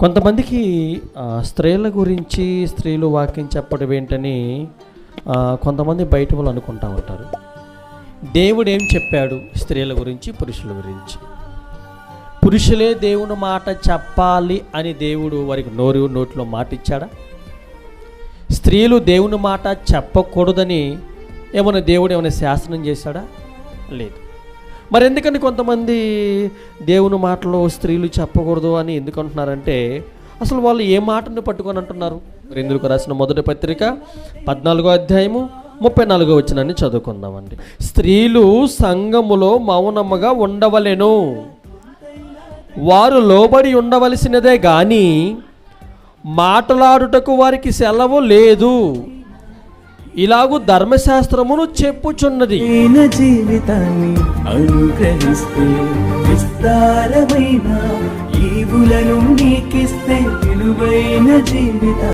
కొంతమందికి స్త్రీల గురించి స్త్రీలు వాక్యం చెప్పడం ఏంటని కొంతమంది బయట వాళ్ళు అనుకుంటా ఉంటారు. దేవుడు ఏం చెప్పాడు స్త్రీల గురించి పురుషుల గురించి? పురుషులే దేవుని మాట చెప్పాలి అని దేవుడు వారికి నోరు నోట్లో మాట ఇచ్చాడా స్త్రీలు దేవుని మాట చెప్పకూడదని ఏమైనా దేవుడు ఏమైనా శాసనం చేశాడా? లేదు. మరి ఎందుకని కొంతమంది దేవుని మాటలో స్త్రీలు చెప్పకూడదు అని ఎందుకు అంటున్నారంటే అసలు వాళ్ళు ఏ మాటను పట్టుకొని అంటున్నారు? మరి రాసిన మొదటి పత్రిక పద్నాలుగో అధ్యాయము ముప్పై నాలుగో వచ్చినని చదువుకుందామండి. స్త్రీలు సంఘములో మౌనముగా ఉండవలెను. వారు లోబడి ఉండవలసినదే కానీ మాట్లాడుటకు వారికి సెలవు లేదు. ఇలాగూ ధర్మశాస్త్రమును చెప్పుచున్నది. జీవితాన్ని అనుగ్రహిస్తే విస్తారమైన ఈవులను నీకిస్తే విలువైన జీవితం